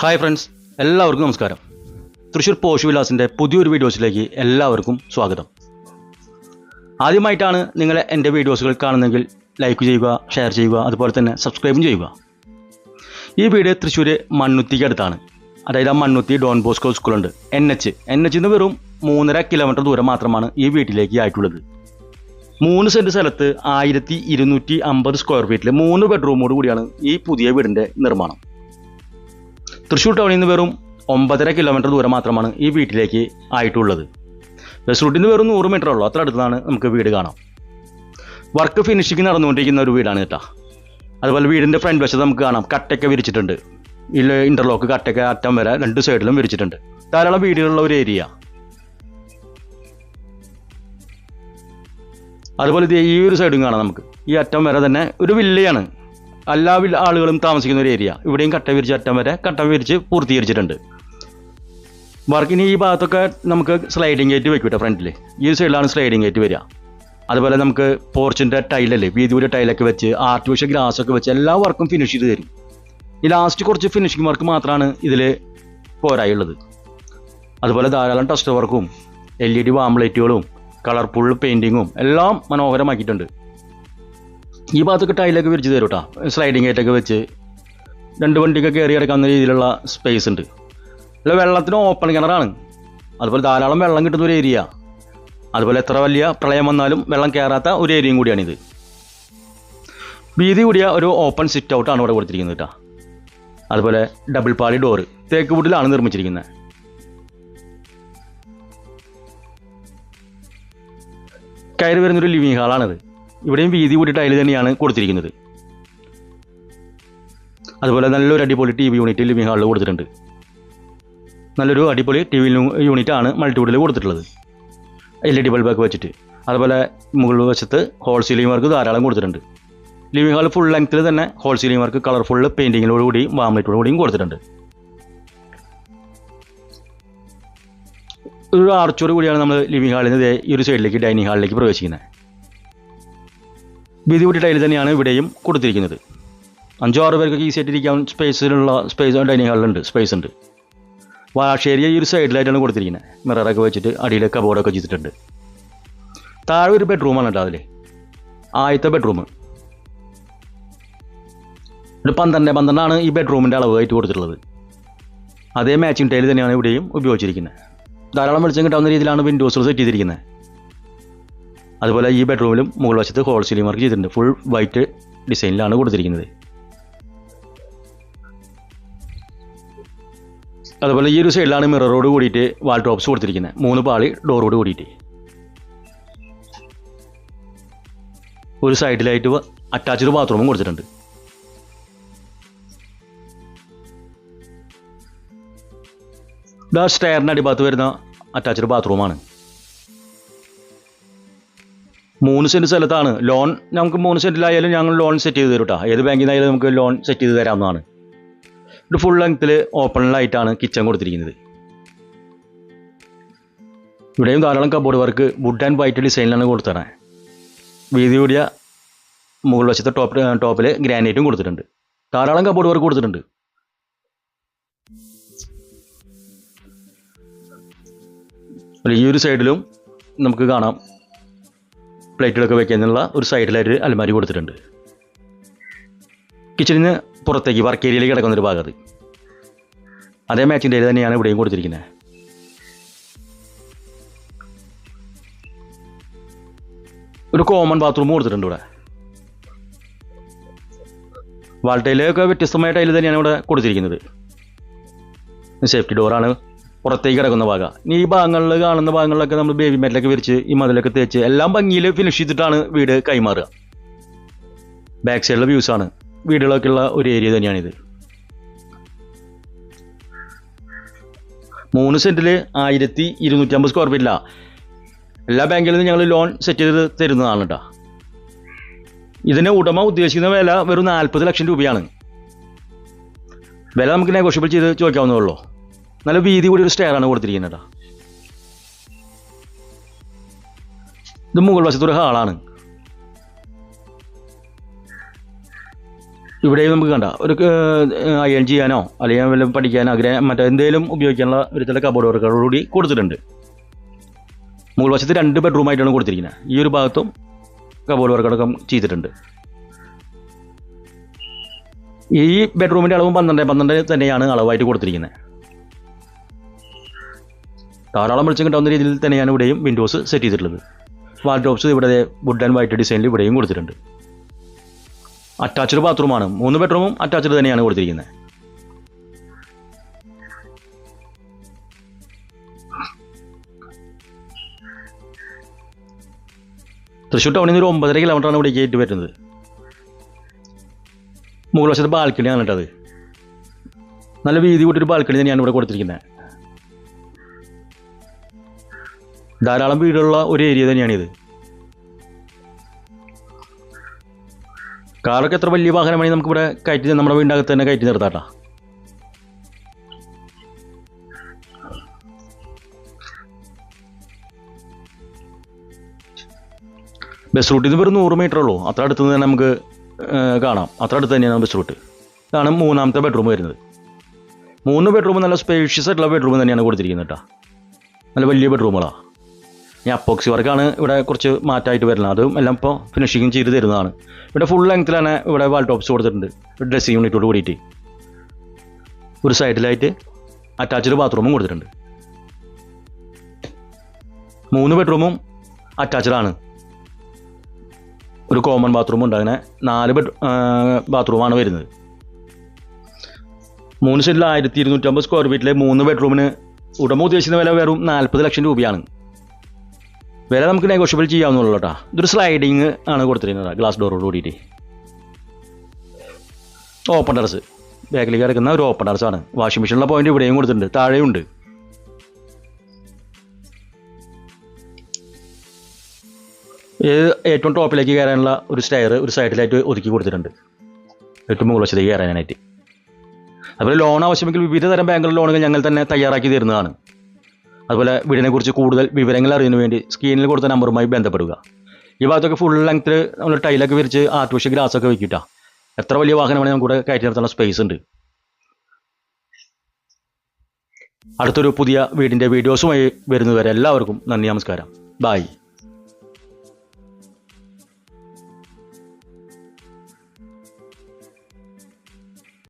Hi friends എല്ലാവർക്കും നമസ്കാരം. Thrissur posh വിലാസിന്റെ പുതിയൊരു വീഡിയോസിലേക്ക് എല്ലാവർക്കും സ്വാഗതം. ആദ്യമായിട്ടാണ് നിങ്ങൾ എന്റെ വീഡിയോസുകൾ കാണുന്നെങ്കിൽ ലൈക്ക് ചെയ്യുക ഷെയർ ചെയ്യുക അതുപോലെ തന്നെ സബ്സ്ക്രൈബും ചെയ്യുക. ഈ വീട് തൃശ്ശൂർ മണ്ണുത്തിക്ക് അടുത്താണ്. അതായത് ആ മണ്ണുത്തി ഡോൺ ബോസ്കോ സ്കൂളുണ്ട് എൻ എച്ച്. എൻ എച്ചിൽ നിന്ന് വെറും മൂന്നര കിലോമീറ്റർ ദൂരം മാത്രമാണ് ഈ വീട്ടിലേക്ക് ആയിട്ടുള്ളത്. മൂന്ന് സെന്റ് സ്ഥലത്ത് ആയിരത്തി ഇരുന്നൂറ്റി അമ്പത് സ്ക്വയർ ഫീറ്റിൽ മൂന്ന് ബെഡ്റൂമോട് കൂടിയാണ് ഈ പുതിയ വീടിന്റെ നിർമ്മാണം. തൃശ്ശൂർ ടൗണിൽ നിന്ന് വെറും ഒമ്പതര കിലോമീറ്റർ ദൂരം മാത്രമാണ് ഈ വീട്ടിലേക്ക് ആയിട്ടുള്ളത്. ബസ് റൂട്ടിൽ നിന്ന് വെറും നൂറ് മീറ്റർ ഉള്ളൂ. അത്ര അടുത്താണ് നമുക്ക് വീട് കാണാം. വർക്ക് ഫിനിഷിങ് നടന്നുകൊണ്ടിരിക്കുന്ന ഒരു വീടാണ് കേട്ടോ. അതുപോലെ വീടിന്റെ ഫ്രണ്ട് വശത്ത് നമുക്ക് കാണാം. കട്ടയൊക്കെ വിരിച്ചിട്ടുണ്ട്. ഇല്ല ഇന്റർലോക്ക് കട്ടയൊക്കെ അറ്റം വരെ രണ്ട് സൈഡിലും വിരിച്ചിട്ടുണ്ട്. ധാരാളം വീടുകളുള്ള ഒരു ഏരിയ അതുപോലെ ഈ ഒരു സൈഡും കാണാം നമുക്ക്. ഈ അറ്റം വരെ തന്നെ ഒരു വില്ലയാണ് എല്ലാ ആളുകളും താമസിക്കുന്ന ഒരു ഏരിയ. ഇവിടെയും കട്ട വിരിച്ച് അറ്റം വരെ കട്ട വിരിച്ച് പൂർത്തീകരിച്ചിട്ടുണ്ട്. വർക്കിന് ഈ ഭാഗത്തൊക്കെ നമുക്ക് സ്ലൈഡിങ് ഗേറ്റ് വെക്കും കേട്ടോ ഫ്രണ്ടിൽ ഈ സൈഡിലാണ് സ്ലൈഡിങ് ഗേറ്റ് വരിക. അതുപോലെ നമുക്ക് പോർച്ചിന്റെ ടൈലല്ലേ വീതിയുടെ ടൈലൊക്കെ വെച്ച് ആർട്ടിഫിഷ്യൽ ഗ്രാസ് ഒക്കെ വെച്ച് എല്ലാ വർക്കും ഫിനിഷ് ചെയ്ത് തരും. ഈ ലാസ്റ്റ് കുറച്ച് ഫിനിഷിംഗ് വർക്ക് മാത്രമാണ് ഇതിൽ പോരായുള്ളത്. അതുപോലെ ധാരാളം ടെസ്റ്റ് വർക്കും എൽ ഇ ഡി വാംലൈറ്റുകളും കളർഫുൾ പെയിന്റിങ്ങും എല്ലാം മനോഹരമാക്കിയിട്ടുണ്ട്. ഈ ഭാഗത്തൊക്കെ ടൈലൊക്കെ വിരിച്ച് തരും കേട്ടോ സ്ലൈഡിങ് ഗേറ്റൊക്കെ വെച്ച്. രണ്ട് വണ്ടിയൊക്കെ കയറി കിടക്കാവുന്ന രീതിയിലുള്ള സ്പേസ് ഉണ്ട്. അല്ല വെള്ളത്തിന് ഓപ്പൺ കിണറാണ്. അതുപോലെ ധാരാളം വെള്ളം കിട്ടുന്ന ഒരു ഏരിയ അതുപോലെ എത്ര വലിയ പ്രളയം വന്നാലും വെള്ളം കയറാത്ത ഒരു ഏരിയയും കൂടിയാണിത്. വീതി കൂടിയ ഒരു ഓപ്പൺ സിറ്റ് ഔട്ടാണ് ഇവിടെ കൊടുത്തിരിക്കുന്നത് കേട്ടോ അതുപോലെ ഡബിൾ പാളി ഡോറ് തേക്ക് വീട്ടിലാണ് നിർമ്മിച്ചിരിക്കുന്നത്. കയറി വരുന്നൊരു ലിവിങ് ഹാളാണിത് ഇവിടെയും വീതി കൂടി ടൈൽ തന്നെയാണ് കൊടുത്തിരിക്കുന്നത്. അതുപോലെ നല്ലൊരു അടിപൊളി ടി വി യൂണിറ്റ് ലിവിംഗ് ഹാളിൽ കൊടുത്തിട്ടുണ്ട്. നല്ലൊരു അടിപൊളി ടി വി യൂണിറ്റ് ആണ് മൾട്ടിവുഡിൽ കൊടുത്തിട്ടുള്ളത്. എൽ ഇ ഡി ബൾബൊക്കെ വെച്ചിട്ട്. അതുപോലെ മുകൾ വശത്ത് ഹോൾ സീലിംഗ് വർക്ക് ധാരാളം കൊടുത്തിട്ടുണ്ട്. ലിവിംഗ് ഹാൾ ഫുൾ ലെങ്ത്തിൽ തന്നെ ഹോൾ സീലിംഗ് വർക്ക് കളർഫുൾ പെയിന്റിങ്ങിനോട് കൂടിയും വാംലൈറ്റോട് കൂടിയും കൊടുത്തിട്ടുണ്ട്. ഒരു ആർച്ചോട് കൂടിയാണ് നമ്മൾ ലിവിംഗ് ഹാളിൽ നിന്ന് ഈ ഒരു സൈഡിലേക്ക് ഡൈനിങ് ഹാളിലേക്ക് പ്രവേശിക്കുന്നത്. കൂടി ടൈൽ തന്നെയാണ് ഇവിടെയും കൊടുത്തിരിക്കുന്നത്. അഞ്ചോ ആറ് പേർക്ക് ഈസി ആയിട്ട് ഇരിക്കാൻ സ്പേസിലുള്ള സ്പേസ് ഡൈനിങ് ഹാളിലുണ്ട് സ്പേസ് ഉണ്ട് വാഷ് ഏരിയ ഈ ഒരു സൈഡിലായിട്ടാണ് കൊടുത്തിരിക്കുന്നത്. മിററൊക്കെ വെച്ചിട്ട് അടിയിൽ കബോർഡൊക്കെ ചെയ്തിട്ടുണ്ട് താഴെ ഒരു ബെഡ്റൂമാണ് കേട്ടോ അതിൽ ആദ്യത്തെ ബെഡ്റൂം ഒരു പന്ത്രണ്ട് പന്ത്രണ്ടാണ് ഈ ബെഡ്റൂമിന്റെ അളവായിട്ട് കൊടുത്തിട്ടുള്ളത്. അതേ മാച്ചിങ് ടൈൽ തന്നെയാണ് ഇവിടെയും ഉപയോഗിച്ചിരിക്കുന്നത്. ധാരാളം വെളിച്ചം കിട്ടാവുന്ന രീതിയിലാണ് വിൻഡോസുകൾ സെറ്റ് ചെയ്തിരിക്കുന്നത്. അതുപോലെ ഈ ബെഡ്റൂമിലും മുകൾ വശത്ത് ഹോൾ സീലിംഗ് വർക്ക് ചെയ്തിട്ടുണ്ട്. ഫുൾ വൈറ്റ് ഡിസൈനിലാണ് കൊടുത്തിരിക്കുന്നത്. അതുപോലെ ഈ ഒരു സൈഡിലാണ് മിററോട് കൂടിയിട്ട് വാൾ ടോപ്സ് കൊടുത്തിരിക്കുന്നത്. മൂന്ന് പാളി ഡോറോട് കൂടിയിട്ട്. ഒരു സൈഡിലായിട്ട് അറ്റാച്ച്ഡ് ബാത്റൂമും കൊടുത്തിട്ടുണ്ട്. ഡാ സ്റ്റെയറിന്റെ അടിഭാഗത്ത് വരുന്ന അറ്റാച്ച്ഡ് ബാത്റൂമാണ് മൂന്ന് സെന്റ് സ്ഥലത്താണ്. ലോൺ നമുക്ക് മൂന്ന് സെന്റിലായാലും ഞങ്ങൾ ലോൺ സെറ്റ് ചെയ്ത് തരും കേട്ടോ ഏത് ബാങ്കിൽ നിന്നായാലും നമുക്ക് ലോൺ സെറ്റ് ചെയ്ത് തരാവുന്നതാണ്. ഇത് ഫുൾ ലെങ്ത്തിൽ ഓപ്പണിലായിട്ടാണ് കിച്ചൺ കൊടുത്തിരിക്കുന്നത്. ഇവിടെയും ധാരാളം cupboard work wood and white ഡിസൈനിലാണ് കൊടുത്തത് വീതി കൂടിയ മുകൾ വശത്തെ ടോപ്പ് ടോപ്പിൽ ഗ്രാനൈറ്റും കൊടുത്തിട്ടുണ്ട്. ധാരാളം കബോർഡ് വർക്ക് കൊടുത്തിട്ടുണ്ട്. ഈ ഒരു സൈഡിലും നമുക്ക് കാണാം. പ്ലേറ്റുകളൊക്കെ വെക്കാനുള്ള ഒരു സൈഡിലായിട്ട് അലമാരി കൊടുത്തിട്ടുണ്ട്. കിച്ചണിന് പുറത്തേക്ക് വർക്ക് ഏരിയയിലേക്ക് കിടക്കുന്ന ഒരു ഭാഗത്ത്. അതേ മാച്ചിന്റെ തന്നെയാണ് ഇവിടെയും കൊടുത്തിരിക്കുന്നത്. ഒരു കോമൺ ബാത്റൂം കൊടുത്തിട്ടുണ്ട് ഇവിടെ. വാൾട്ടയിലൊക്കെ വ്യത്യസ്തമായ ടൈൽ തന്നെയാണ് ഇവിടെ കൊടുത്തിരിക്കുന്നത്. സേഫ്റ്റി ഡോറാണ് പുറത്തേക്ക് കിടക്കുന്ന ഭാഗം. ഈ ഭാഗങ്ങളിൽ കാണുന്ന ഭാഗങ്ങളിലൊക്കെ നമ്മൾ ബേബി മെറ്റലൊക്കെ വിരിച്ച് ഈ മതിലൊക്കെ തേച്ച് എല്ലാം ഭംഗിയിൽ ഫിനിഷ് ചെയ്തിട്ടാണ് വീട് കൈമാറുക. ബാക്ക് സൈഡിലെ വ്യൂസ് ആണ്. വീടുകളൊക്കെ ഉള്ള ഒരു ഏരിയ തന്നെയാണിത്. മൂന്ന് സെന്റിൽ ആയിരത്തി ഇരുന്നൂറ്റമ്പത് സ്ക്വയർ ഫീറ്റില്ല എല്ലാ ബാങ്കിൽ നിന്നും ഞങ്ങൾ ലോൺ സെറ്റ് ചെയ്ത് തരുന്നതാണ് കേട്ടോ ഇതിന് ഉടമ ഉദ്ദേശിക്കുന്ന വില വെറും നാൽപ്പത് ലക്ഷം രൂപയാണ്. വില നമുക്ക് നെഗോഷ്യബിൾ ചെയ്ത് ചോദിക്കാവുന്നതേ ഉള്ളൂ. നല്ല വീതി കൂടി ഒരു സ്റ്റെയർ ആണ് കൊടുത്തിരിക്കുന്നത് കേട്ടോ ഇത് മുകൾ വശത്തൊരു ഹാളാണ് ഇവിടെ നമുക്ക് കണ്ട ഒരു അയൺ ചെയ്യാനോ അല്ലെങ്കിൽ വല്ല പഠിക്കാനോ ആഗ്രഹം മറ്റേ എന്തെങ്കിലും ഉപയോഗിക്കാനുള്ള ഒരു ചില കബോർഡ് വർക്കുകളോടുകൂടി കൊടുത്തിട്ടുണ്ട്. മുകൾ വശത്ത് രണ്ട് ബെഡ്റൂമായിട്ടാണ് കൊടുത്തിരിക്കുന്നത്. ഈ ഒരു ഭാഗത്തും കബോർഡ് വർക്കടക്കം ചെയ്തിട്ടുണ്ട്. ഈ ബെഡ്റൂമിന്റെ അളവും പന്ത്രണ്ട് പന്ത്രണ്ട് തന്നെയാണ് അളവായിട്ട് കൊടുത്തിരിക്കുന്നത്. ധാരാളം വെളിച്ചം കിട്ടാവുന്ന രീതിയിൽ തന്നെയാണ് ഇവിടെയും വിൻഡോസ് സെറ്റ് ചെയ്തിട്ടുള്ളത്. വാർഡ്രോബ്സ് ഇവിടെ വുഡ് ആൻഡ് വൈറ്റ് ഡിസൈനിൽ ഇവിടെയും കൊടുത്തിട്ടുണ്ട്. അറ്റാച്ച്ഡ് ബാത്റൂമാണ് മൂന്ന് ബെഡ്റൂമും അറ്റാച്ച്ഡ് തന്നെയാണ് കൊടുത്തിരിക്കുന്നത്. തൃശ്ശൂർ ടൗണിൽ നിന്ന് ഒരു ഒമ്പതര കിലോമീറ്ററാണ് ഇവിടെ ഗേറ്റ് വരുന്നത്. മുകൾ വശത്ത് ബാൽക്കണിയാണ് കേട്ടത് നല്ല വീതി കൂട്ടിയൊരു ബാൽക്കണി തന്നെയാണ് ഇവിടെ കൊടുത്തിരിക്കുന്നത്. ധാരാളം വീടുള്ള ഒരു ഏരിയ തന്നെയാണിത്. കാറൊക്കെ എത്ര വലിയ വാഹനമാണെങ്കിൽ നമുക്ക് ഇവിടെ കയറ്റി നമ്മുടെ വീടിനകത്ത് തന്നെ കയറ്റി നിർത്താട്ടാ ബസ് റൂട്ടിൽ നിന്ന് വെറും നൂറ് മീറ്റർ ഉള്ളൂ. അത്ര അടുത്ത് തന്നെ നമുക്ക് കാണാം. അത്ര അടുത്ത് തന്നെയാണ് ബസ് റൂട്ട്. ഇതാണ് മൂന്നാമത്തെ ബെഡ്റൂം വരുന്നത്. മൂന്ന് ബെഡ്റൂം നല്ല സ്പേഷ്യസ് ആയിട്ടുള്ള ബെഡ്റൂം തന്നെയാണ് കൊടുത്തിരിക്കുന്നത് കേട്ടോ. നല്ല വലിയ ബെഡ്റൂമുകളാണ് ഈ അപ്പോക്സി വർക്കാണ് ഇവിടെ കുറച്ച് മാറ്റമായിട്ട് വരുന്നത്. അതും എല്ലാം ഇപ്പോൾ ഫിനിഷിങ് ചെയ്ത് തരുന്നതാണ്. ഇവിടെ ഫുൾ ലെങ്ത്തിൽ തന്നെ ഇവിടെ വാൾ ടോപ്സ് കൊടുത്തിട്ടുണ്ട്. ഡ്രസ്സിംഗ് യൂണിറ്റോട് കൂടിയിട്ട്. ഒരു സൈഡിലായിട്ട് അറ്റാച്ച്ഡ് ബാത്റൂമും കൊടുത്തിട്ടുണ്ട്. മൂന്ന് ബെഡ്റൂമും അറ്റാച്ച്ഡ് ആണ്. ഒരു കോമൺ ബാത്റൂം ഉണ്ട്. അങ്ങനെ നാല് ബെഡ് ബാത്റൂമാണ് വരുന്നത്. മൂന്ന് സെറ്റിൽ ആയിരത്തി ഇരുന്നൂറ്റമ്പത് സ്ക്വയർ ഫീറ്റിലെ മൂന്ന് ബെഡ്റൂമിന് ഉടമ ഉദ്ദേശിക്കുന്ന വില വെറും നാൽപ്പത് ലക്ഷം രൂപയാണ്. വില നമുക്ക് നെഗോഷ്യബിൾ ചെയ്യാവുന്നുള്ളൂ കേട്ടോ ഇതൊരു സ്ലൈഡിങ് ആണ് കൊടുത്തിരിക്കുന്നത് ഗ്ലാസ് ഡോറോട് കൂടിയിട്ട്. ഓപ്പൺ ടെറസ് ബാക്കിലേക്ക് കിടക്കുന്ന ഒരു ഓപ്പൺ ടെറസ് ആണ്. വാഷിംഗ് മെഷീനുള്ള പോയിന്റ് ഇവിടെയും കൊടുത്തിട്ടുണ്ട്. താഴെയുണ്ട്. ഏറ്റവും ടോപ്പിലേക്ക് കയറാനുള്ള ഒരു സ്റ്റയർ ഒരു സൈഡിലായിട്ട് ഒതുക്കി കൊടുത്തിട്ടുണ്ട്. ഏറ്റവും മുകൾ വശത്തേക്ക് കയറാനായിട്ട്. അതുപോലെ ലോൺ ആവശ്യമെങ്കിൽ വിവിധ തരം ബാങ്കുകളുടെ ലോണുകൾ ഞങ്ങൾ തന്നെ തയ്യാറാക്കി തരുന്നതാണ്. അതുപോലെ വീടിനെക്കുറിച്ച് കൂടുതൽ വിവരങ്ങൾ അറിയുന്നതിന് വേണ്ടി സ്ക്രീനിൽ കൊടുത്ത നമ്പറുമായി ബന്ധപ്പെടുക. ഈ ഭാഗത്തൊക്കെ ഫുൾ ലെങ്ത്തിൽ നമ്മൾ ടൈലൊക്കെ വിരിച്ച് ആർട്ടിഫിഷ്യൽ ഗ്രാസ് ഒക്കെ വെക്കിട്ടാ എത്ര വലിയ വാഹനമാണെങ്കിൽ നമുക്ക് ഇവിടെ കയറ്റി നിർത്താനുള്ള സ്പേസ് ഉണ്ട്. അടുത്തൊരു പുതിയ വീടിന്റെ വീഡിയോസുമായി വരുന്നതുവരെ എല്ലാവർക്കും നന്ദി നമസ്കാരം. ബായ്